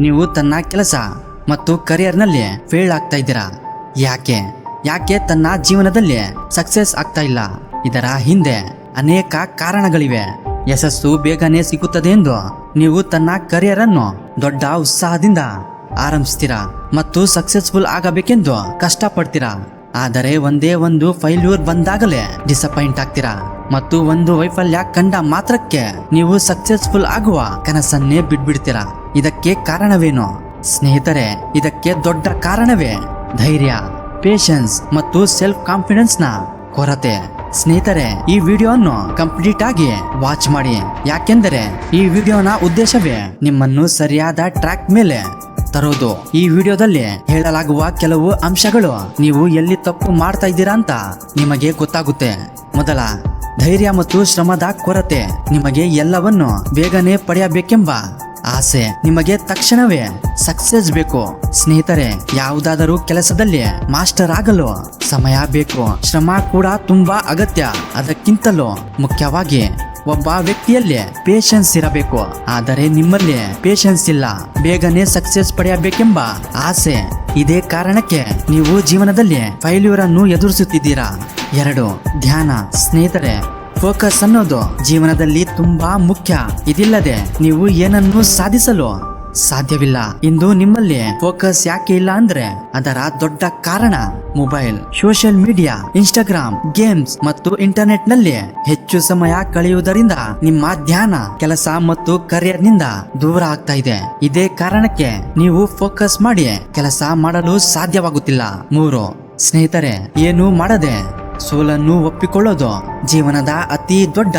ನೀವು ತನ್ನ ಕೆಲಸ ಮತ್ತು ಕರಿಯರ್ನಲ್ಲಿ ಫೇಲ್ ಆಗ್ತಾ ಇದ್ದೀರಾ? ಯಾಕೆ? ಯಾಕೆ ತನ್ನ ಜೀವನದಲ್ಲಿ ಸಕ್ಸಸ್ ಆಗ್ತಾ ಇಲ್ಲ? ಇದರ ಹಿಂದೆ ಅನೇಕ ಕಾರಣಗಳಿವೆ. ಯಶಸ್ಸು ಬೇಗನೆ ಸಿಗುತ್ತದೆ ಎಂದು ನೀವು ತನ್ನ ಕರಿಯರ್ ಅನ್ನು ದೊಡ್ಡ ಉತ್ಸಾಹದಿಂದ ಆರಂಭಿಸ್ತೀರಾ ಮತ್ತು ಸಕ್ಸಸ್ಫುಲ್ ಆಗಬೇಕೆಂದು ಕಷ್ಟಪಡ್ತೀರಾ? ಆದರೆ ಒಂದೇ ಒಂದು ಫೈಲ್ಯೂರ್ ಬಂದಾಗಲೇ ಡಿಸಪಾಯಿಂಟ್ ಆಗ್ತೀರಾ? ಮತ್ತು ಒಂದು ವೈಫಲ್ಯ ಕಂಡ ಮಾತ್ರಕ್ಕೆ ನೀವು ಸಕ್ಸಸ್ಫುಲ್ ಆಗುವ ಕನಸನ್ನೇ ಬಿಡ್ಬಿಡ್ತೀರಾ ಇದಕ್ಕೆ ಕಾರಣವೇನು? ಸ್ನೇಹಿತರೆ, ಇದಕ್ಕೆ ದೊಡ್ಡ ಕಾರಣವೇ? ಧೈರ್ಯ ಪೇಷನ್ಸ್ ಮತ್ತು ಸೆಲ್ಫ್ ಕಾನ್ಫಿಡೆನ್ಸ್ನ ಕೊರತೆ. ಸ್ನೇಹಿತರೆ, ಈ ವಿಡಿಯೋವನ್ನು ಕಂಪ್ಲೀಟ್ ಆಗಿ ವಾಚ್ ಮಾಡಿ. ಯಾಕೆಂದರೆ, ಈ ವಿಡಿಯೋನ ಉದ್ದೇಶವೇ ನಿಮ್ಮನ್ನು ಸರಿಯಾದ ಟ್ರ್ಯಾಕ್ ಮೇಲೆ ತರೋದು. ಈ ವಿಡಿಯೋದಲ್ಲಿ ಹೇಳಲಾಗುವ ಕೆಲವು ಅಂಶಗಳು ನೀವು ಎಲ್ಲಿ ತಪ್ಪು ಮಾಡ್ತಾ ಇದ್ದೀರಾ ಅಂತ ನಿಮಗೆ ಗೊತ್ತಾಗುತ್ತೆ. ಮೊದಲ, ಧೈರ್ಯ ಮತ್ತು ಶ್ರಮದ ಕೊರತೆ ನಿಮಗೆ ಎಲ್ಲವನ್ನು ಬೇಗನೆ ಪಡೆಯಬೇಕೆಂಬ ಆಸೆ ನಿಮಗೆ ತಕ್ಷಣವೇ ಸಕ್ಸಸ್ ಬೇಕು. ಸ್ನೇಹಿತರೆ, ಯಾವುದಾದರೂ ಕೆಲಸದಲ್ಲಿ ಮಾಸ್ಟರ್ ಆಗಲು ಸಮಯ ಬೇಕು. ಶ್ರಮ ಕೂಡ ತುಂಬಾ ಅಗತ್ಯ. ಅದಕ್ಕಿಂತಲೂ ಮುಖ್ಯವಾಗಿ ಒಬ್ಬ ವ್ಯಕ್ತಿಯಲ್ಲಿ ಪೇಷನ್ಸ್ ಇರಬೇಕು. ಆದರೆ ನಿಮ್ಮಲ್ಲಿ ಪೇಷನ್ಸ್ ಇಲ್ಲ. ಬೇಗನೆ ಸಕ್ಸಸ್ ಪಡೆಯಬೇಕೆಂಬ ಆಸೆ ಇದೇ ಕಾರಣಕ್ಕೆ ನೀವು ಜೀವನದಲ್ಲಿ ಫೈಲ್ಯೂರ್ ಅನ್ನು ಎದುರಿಸುತ್ತಿದ್ದೀರಾ? ಎರಡು, ಧ್ಯಾನ. ಸ್ನೇಹಿತರೆ ಫೋಕಸ್ ಅನ್ನೋದು ಜೀವನದಲ್ಲಿ ತುಂಬಾ ಮುಖ್ಯ. ಇದಿಲ್ಲದೆ ನೀವು ಏನನ್ನು ಸಾಧಿಸಲು ಸಾಧ್ಯವಿಲ್ಲ. ಇಂದು ನಿಮ್ಮಲ್ಲಿ ಫೋಕಸ್ ಯಾಕೆ ಇಲ್ಲ ಅಂದ್ರೆ ಅದರ ದೊಡ್ಡ ಕಾರಣ mobile social media Instagram games ಮತ್ತು ಇಂಟರ್ನೆಟ್ನಲ್ಲಿ ಹೆಚ್ಚು ಸಮಯ ಕಳೆಯುವುದರಿಂದ ನಿಮ್ಮ ಧ್ಯಾನ, ಕೆಲಸ ಮತ್ತು ಕರಿಯರ್ನಿಂದ ದೂರ ಆಗ್ತಾ ಇದೆ. ಇದೇ ಕಾರಣಕ್ಕೆ ನೀವು ಫೋಕಸ್ ಮಾಡಿ ಕೆಲಸ ಮಾಡಲು ಸಾಧ್ಯವಾಗುತ್ತಿಲ್ಲ. ಮೂರು, ಸ್ನೇಹಿತರೆ, ಏನು ಮಾಡದೆ ಸೋಲನ್ನು ಒಪ್ಪಿಕೊಳ್ಳೋದು ಜೀವನದ ಅತಿ ದೊಡ್ಡ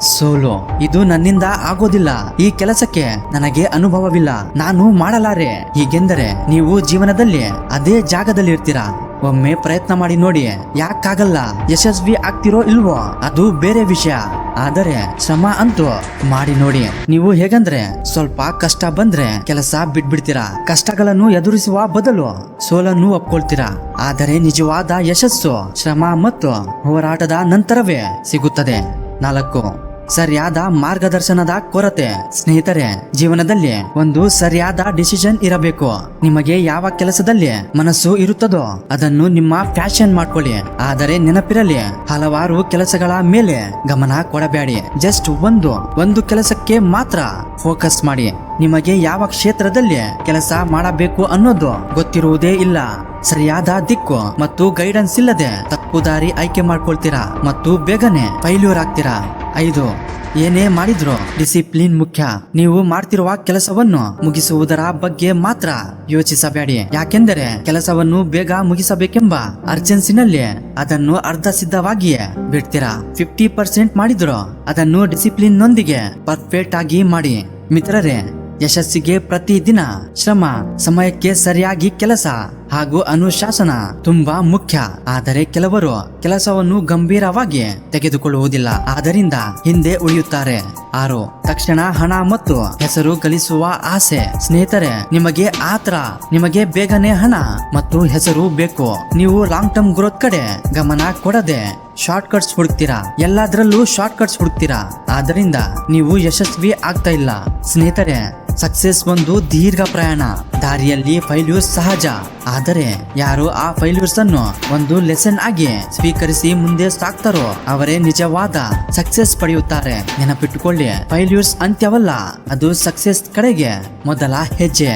ಸೋಲು. ಇದು ನನ್ನಿಂದ ಆಗೋದಿಲ್ಲ. ಈ ಕೆಲಸಕ್ಕೆ ನನಗೆ ಅನುಭವವಿಲ್ಲ. ನಾನು ಮಾಡಲಾರೆ. ಹೀಗೆಂದರೆ ನೀವು ಜೀವನದಲ್ಲಿ ಅದೇ ಜಾಗದಲ್ಲಿ ಇರ್ತೀರಾ ಒಮ್ಮೆ ಪ್ರಯತ್ನ ಮಾಡಿ ನೋಡಿ. ಯಾಕಾಗಲ್ಲ? ಯಶಸ್ವಿ ಆಗ್ತಿರೋ ಇಲ್ವೋ? ಅದು ಬೇರೆ ವಿಷಯ. ಆದರೆ ಶ್ರಮ ಅಂತೂ ಮಾಡಿ ನೋಡಿ. ನೀವು ಹೇಗಂದ್ರೆ ಸ್ವಲ್ಪ ಕಷ್ಟ ಬಂದ್ರೆ ಕೆಲಸ ಬಿಟ್ಬಿಡ್ತೀರಾ? ಕಷ್ಟಗಳನ್ನು ಎದುರಿಸುವ ಬದಲು ಸೋಲನ್ನು ಒಪ್ಕೊಳ್ತೀರಾ? ಆದರೆ ನಿಜವಾದ ಯಶಸ್ಸು ಶ್ರಮ ಮತ್ತು ಹೋರಾಟದ ನಂತರವೇ ಸಿಗುತ್ತದೆ. ನಾಲ್ಕು. ಸರಿಯಾದ ಮಾರ್ಗದರ್ಶನದ ಕೊರತೆ, ಸ್ನೇಹಿತರೆ, ಜೀವನದಲ್ಲಿ ಒಂದು ಸರಿಯಾದ ಡಿಸಿಷನ್ ಇರಬೇಕು. ನಿಮಗೆ ಯಾವ ಕೆಲಸದಲ್ಲಿ ಮನಸ್ಸು ಇರುತ್ತದೋ ಅದನ್ನು ನಿಮ್ಮ ಫ್ಯಾಷನ್ ಮಾಡ್ಕೊಳ್ಳಿ. ಆದರೆ ನೆನಪಿರಲಿ, ಹಲವಾರು ಕೆಲಸಗಳ ಮೇಲೆ ಗಮನ ಕೊಡಬೇಡಿ. ಜಸ್ಟ್ ಒಂದು ಒಂದು ಕೆಲಸಕ್ಕೆ ಮಾತ್ರ ಫೋಕಸ್ ಮಾಡಿ. ನಿಮಗೆ ಯಾವ ಕ್ಷೇತ್ರದಲ್ಲಿ ಕೆಲಸ ಮಾಡಬೇಕು ಅನ್ನೋದು ಗೊತ್ತಿರುವುದೇ ಇಲ್ಲ. ಸರಿಯಾದ ದಿಕ್ಕು ಮತ್ತು ಗೈಡೆನ್ಸ್ ಇಲ್ಲದೆ ತಪ್ಪು ದಾರಿ ಆಯ್ಕೆ ಮಾಡ್ಕೊಳ್ತೀರಾ ಮತ್ತು ಬೇಗನೆ ಫೈಲ್ಯೂರ್ ಆಗ್ತೀರಾ ಐದು, ಏನೇ ಮಾಡಿದ್ರು ಡಿಸಿಪ್ಲಿನ್ ಮುಖ್ಯ. ನೀವು ಮಾಡ್ತಿರುವ ಕೆಲಸವನ್ನು ಮುಗಿಸುವುದರ ಬಗ್ಗೆ ಮಾತ್ರ ಯೋಚಿಸಬೇಡಿ. ಯಾಕೆಂದರೆ ಕೆಲಸವನ್ನು ಬೇಗ ಮುಗಿಸಬೇಕೆಂಬ ಅರ್ಜೆನ್ಸಿನಲ್ಲಿ ಅದನ್ನು ಅರ್ಧ ಸಿದ್ಧವಾಗಿಯೇ ಬಿಡ್ತೀರಾ? ಫಿಫ್ಟಿ ಪರ್ಸೆಂಟ್ ಮಾಡಿದ್ರು ಅದನ್ನು ಡಿಸಿಪ್ಲಿನ್ ನೊಂದಿಗೆ ಪರ್ಫೆಕ್ಟ್ ಆಗಿ ಮಾಡಿ. ಮಿತ್ರರೇ, ಯಶಸ್ಸಿಗೆ ಪ್ರತಿದಿನ ಶ್ರಮ, ಸಮಯಕ್ಕೆ ಸರಿಯಾಗಿ ಕೆಲಸ ಹಾಗೂ ಅನುಶಾಸನ ತುಂಬಾ ಮುಖ್ಯ. ಆದರೆ ಕೆಲವರು ಕೆಲಸವನ್ನು ಗಂಭೀರವಾಗಿ ತೆಗೆದುಕೊಳ್ಳುವುದಿಲ್ಲ. ಆದ್ದರಿಂದ ಹಿಂದೆ ಉಳಿಯುತ್ತಾರೆ. ಆರು, ತಕ್ಷಣ ಹಣ ಮತ್ತು ಹೆಸರು ಗಳಿಸುವ ಆಸೆ. ಸ್ನೇಹಿತರೆ, ನಿಮಗೆ ಆತ್ರ, ನಿಮಗೆ ಬೇಗನೆ ಹಣ ಮತ್ತು ಹೆಸರು ಬೇಕು. ನೀವು ಲಾಂಗ್ ಟರ್ಮ್ ಗ್ರೋತ್ ಕಡೆ ಗಮನ ಕೊಡದೆ ಶಾರ್ಟ್ ಕಟ್ಸ್ ಹುಡುಕ್ತೀರಾ? ಎಲ್ಲದರಲ್ಲೂ ಶಾರ್ಟ್ ಕಟ್ಸ್ ಹುಡುಕ್ತೀರಾ? ಆದ್ದರಿಂದ ನೀವು ಯಶಸ್ವಿ ಆಗ್ತಾ ಇಲ್ಲ. ಸ್ನೇಹಿತರೆ ಸಕ್ಸೆಸ್ ಒಂದು ದೀರ್ಘ ಪ್ರಯಾಣ. ದಾರಿಯಲ್ಲಿ ಫೈಲ್ಯೂರ್ಸ್ ಸಹಜ. ಆದರೆ ಯಾರು ಆ ಫೈಲ್ಯೂರ್ಸ್ ಅನ್ನು ಒಂದು ಲೆಸನ್ ಆಗಿ ಸ್ವೀಕರಿಸಿ ಮುಂದೆ ಸಾಕ್ತಾರೋ ಅವರೇ ನಿಜವಾದ ಸಕ್ಸೆಸ್ ಪಡೆಯುತ್ತಾರೆ. ನೆನಪಿಟ್ಟುಕೊಳ್ಳಿ ಫೈಲ್ಯೂರ್ಸ್ ಅಂತ್ಯವಲ್ಲ, ಅದು ಸಕ್ಸೆಸ್ ಕಡೆಗೆ ಮೊದಲ ಹೆಜ್ಜೆ.